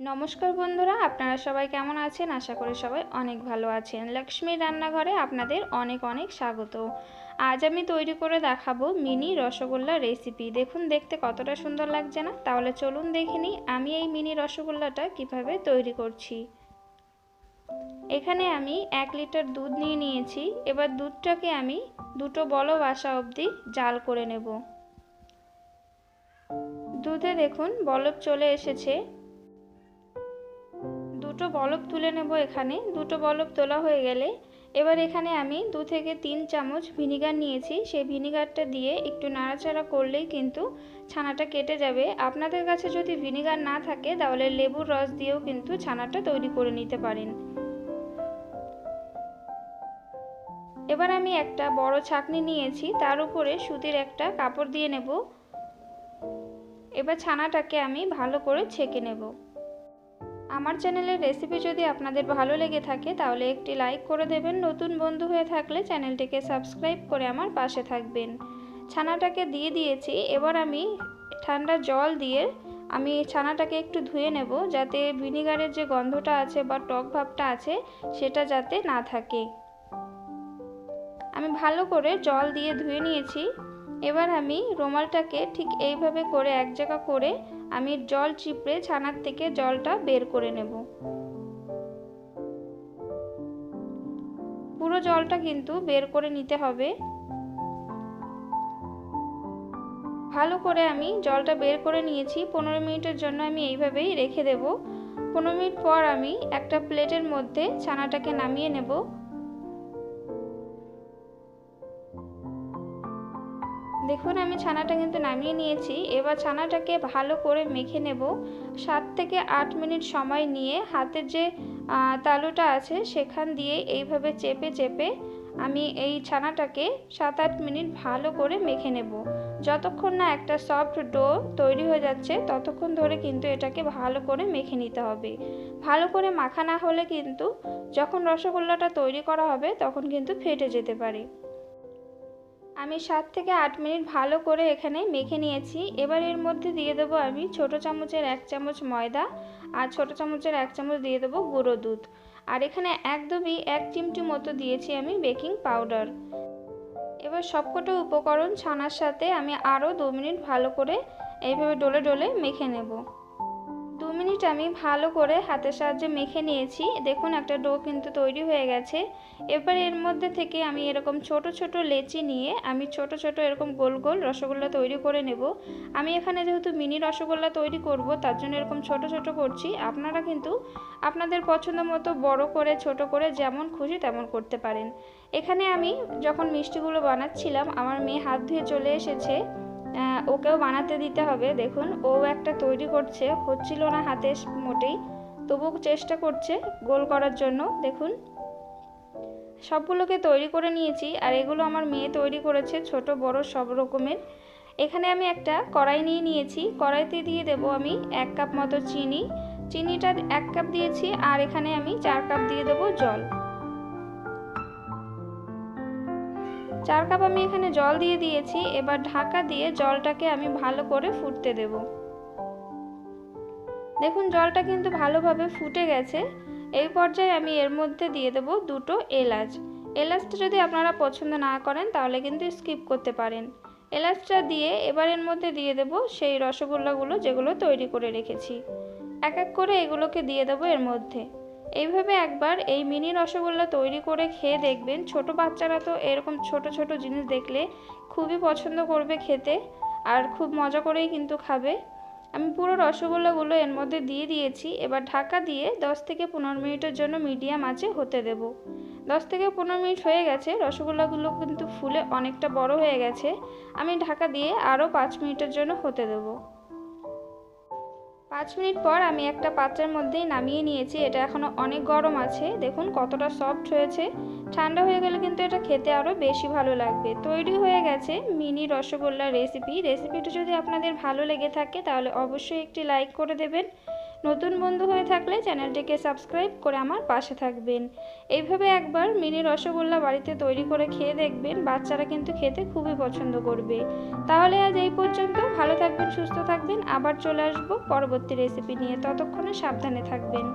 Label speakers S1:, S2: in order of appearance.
S1: নমস্কার বন্ধুরা, আপনারা সবাই কেমন আছেন? আশা করি সবাই অনেক ভালো আছেন। লক্ষ্মীর রান্নাঘরে আপনাদের অনেক অনেক স্বাগত। আজ আমি তৈরি করে দেখাবো মিনি রসগোল্লা রেসিপি। দেখুন, দেখতে কতটা সুন্দর লাগছে না? তাহলে চলুন দেখে নিই, আমি এই মিনি রসগোল্লাটা কীভাবে তৈরি করছি। এখানে আমি এক লিটার দুধ নিয়ে নিয়েছি। এবার দুধটাকে আমি দুটো বলো বাসা অবধি জাল করে নেব। দুধে দেখুন বলব চলে এসেছে। দুটো বলব তুলে নেব এখানে। দুটো বলব তোলা হয়ে গেলে এবার এখানে আমি দু থেকে তিন চামচ ভিনিগার নিয়েছি। সেই ভিনিগারটা দিয়ে একটু নাড়াচাড়া করলেই কিন্তু ছানাটা কেটে যাবে। আপনাদের কাছে যদি ভিনিগার না থাকে, তাহলে লেবুর রস দিয়েও কিন্তু ছানাটা তৈরি করে নিতে পারেন। এবার আমি একটা বড় ছাকনি নিয়েছি। তার উপরে সুতির একটা কাপড় দিয়ে নেব। এবার ছানাটাকে আমি ভালো করে ছেঁকে নেব। আমার চ্যানেলের রেসিপি যদি আপনাদের ভালো লেগে থাকে, তাহলে একটি লাইক করে দেবেন। নতুন বন্ধু হয়ে থাকলে চ্যানেলটিকে সাবস্ক্রাইব করে আমার পাশে থাকবেন। ছানাটাকে দিয়ে দিয়েছি। এবার আমি ঠান্ডা জল দিয়ে আমি ছানাটাকে একটু ধুয়ে নেব, যাতে ভিনিগারের যে গন্ধটা আছে বা টক ভাবটা আছে, সেটা যাতে না থাকে। আমি ভালো করে জল দিয়ে ধুয়ে নিয়েছি। এবার আমি রুমালটাকে ঠিক এইভাবে করে এক জায়গা করে আমি জল চিপড়ে ছানার থেকে জলটা বের করে নেব। পুরো জলটা কিন্তু বের করে নিতে হবে। ভালো করে আমি জলটা বের করে নিয়েছি। পনেরো মিনিটের জন্য আমি এইভাবেই রেখে দেব। পনেরো মিনিট পর আমি একটা প্লেটের মধ্যে ছানাটাকে নামিয়ে নেব। দেখুন, আমি ছানাটা কিন্তু নামিয়ে নিয়েছি। এবার ছানাটাকে ভালো করে মেখে নেব। সাত থেকে আট মিনিট সময় নিয়ে হাতের যে তালুটা আছে, সেখান দিয়ে এইভাবে চেপে চেপে আমি এই ছানাটাকে সাত আট মিনিট ভালো করে মেখে নেব। যতক্ষণ না একটা সফট ডো তৈরি হয়ে যাচ্ছে, ততক্ষণ ধরে কিন্তু এটাকে ভালো করে মেখে নিতে হবে। ভালো করে মাখা না হলে কিন্তু যখন রসগোল্লাটা তৈরি করা হবে, তখন কিন্তু ফেটে যেতে পারে। আমি সাত থেকে আট মিনিট ভালো করে এখানে মেখে নিয়েছি। এবার এর মধ্যে দিয়ে দেবো আমি ছোট চামচের এক চামচ ময়দা আর ছোট চামচের এক চামচ দিয়ে দেবো গুঁড়ো দুধ। আর এখানে একদমই এক চিমটি মতো দিয়েছি আমি বেকিং পাউডার। এবার সবকটা উপকরণ ছানার সাথে আমি আরও দু মিনিট ভালো করে এইভাবে ডলে ডলে মেখে নেব। মিনিট আমি ভালো করে হাতের সাহায্যে মেখে নিয়েছি। দেখুন, একটা ডো কিন্তু তৈরি হয়ে গেছে। এবার এর মধ্যে থেকে আমি এরকম ছোট ছোট লেচি নিয়ে আমি ছোট ছোট এরকম গোল গোল রসগোল্লা তৈরি করে নেব। আমি এখানে যেহেতু মিনি রসগোল্লা তৈরি করব, তার জন্য এরকম ছোট ছোট করছি। আপনারা কিন্তু আপনাদের পছন্দ মতো বড় করে, ছোট করে যেমন খুশি তেমন করতে পারেন। এখানে আমি যখন মিষ্টিগুলো বানাচ্ছিলাম, আমার মেয়ে হাত ধুয়ে চলে এসেছে। ওকেও বানাতে দিতে হবে। দেখুন, ও একটা তৈরি করছে। হচ্ছিল না হাতে মোটেই। তবু চেষ্টা করছে গোল করার জন্য। দেখুন, সবগুলোকে তৈরি করে নিয়েছি আর এগুলো আমার মেয়ে তৈরি করেছে ছোট, বড়, সব রকমের। এখানে আমি একটা কড়াই নিয়ে নিয়েছি। কড়াইতে দিয়ে দেব আমি এক কাপ মতো চিনি। চিনিটা এক কাপ দিয়েছি আর এখানে আমি চার কাপ দিয়ে দেবো জল। চার কাপ আমি এখানে জল দিয়ে দিয়েছি, এবার ঢাকা দিয়ে জলটাকে আমি ভালো করে ফুটতে দেব। দেখুন, জলটা কিন্তু ভালোভাবে ফুটে গেছে। এই পর্যায়ে আমি এর মধ্যে দিয়ে দেব দুটো এলাচ। এলাচটা যদি আপনারা পছন্দ না করেন, তাহলে কিন্তু স্কিপ করতে পারেন। এলাচটা দিয়ে এবার এর মধ্যে দিয়ে দেব সেই রসগোল্লাগুলো যেগুলো তৈরি করে রেখেছি। এক এক করে এগুলোকে দিয়ে দেবো এর মধ্যে। এইভাবে একবার এই মিনি রসগোল্লা তৈরি করে খেয়ে দেখবেন। ছোট বাচ্চারা তো এরকম ছোট ছোট জিনিস দেখলে খুবই পছন্দ করবে খেতে আর খুব মজা করেই কিন্তু খাবে। আমি পুরো রসগোল্লাগুলো এর মধ্যে দিয়ে দিয়েছি। এবার ঢাকা দিয়ে 10 থেকে পনেরো মিনিটের জন্য মিডিয়াম আঁচে হতে দেব। 10 থেকে পনেরো মিনিট হয়ে গেছে। রসগোল্লাগুলো কিন্তু ফুলে অনেকটা বড় হয়ে গেছে। আমি ঢাকা দিয়ে আরও পাঁচ মিনিটের জন্য হতে দেবো। পাঁচ মিনিট পর আমি একটা পাত্রের মধ্যেই নামিয়ে নিয়েছি। এটা এখনও অনেক গরম আছে। দেখুন কতটা সফট হয়েছে। ঠান্ডা হয়ে গেলে কিন্তু এটা খেতে আরও বেশি ভালো লাগবে। তৈরি হয়ে গেছে মিনি রসগোল্লার রেসিপি রেসিপিটা যদি আপনাদের ভালো লেগে থাকে তাহলে অবশ্যই একটি লাইক করে দেবেন। নতুন বন্ধু হয়ে থাকলে চ্যানেলটিকে সাবস্ক্রাইব করে আমার পাশে থাকবেন। এইভাবে একবার মিনি রসগোল্লা বাড়িতে তৈরি করে খেয়ে দেখবেন, বাচ্চারা কিন্তু খেতে খুবই পছন্দ করবে। তাহলে আজ এই পর্যন্ত। ভালো থাকবেন, সুস্থ থাকবেন। আবার চলে আসব পরবর্তী রেসিপি নিয়ে। ততক্ষণে সাবধানে থাকবেন।